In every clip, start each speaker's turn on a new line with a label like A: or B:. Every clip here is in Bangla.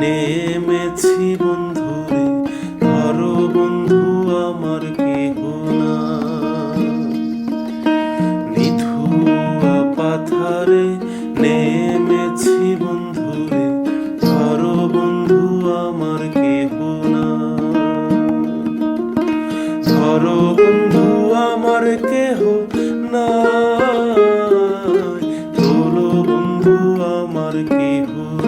A: নেমেছি বন্ধু রে ধরো বন্ধু আমার কেহ না। নিথুয়া পাথারে নেমেছি বন্ধু রে ধরো বন্ধু আমার কেহ না। ধরো বন্ধু আমার কেহ না তোলো বন্ধু আমার কেহ না।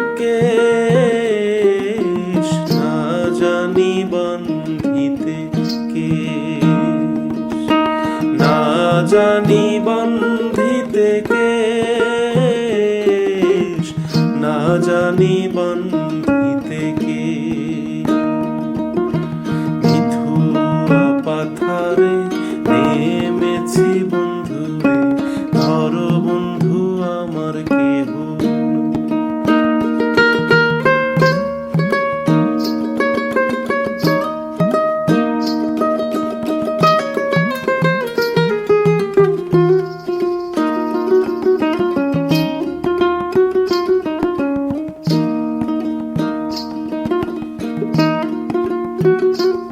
A: জানি বন্ধিতে কে না জানি বন্ধিতে কে মিথুয়া পাথারে নেমেছি বন্ধু ধর বন্ধু আমার কেহ। Música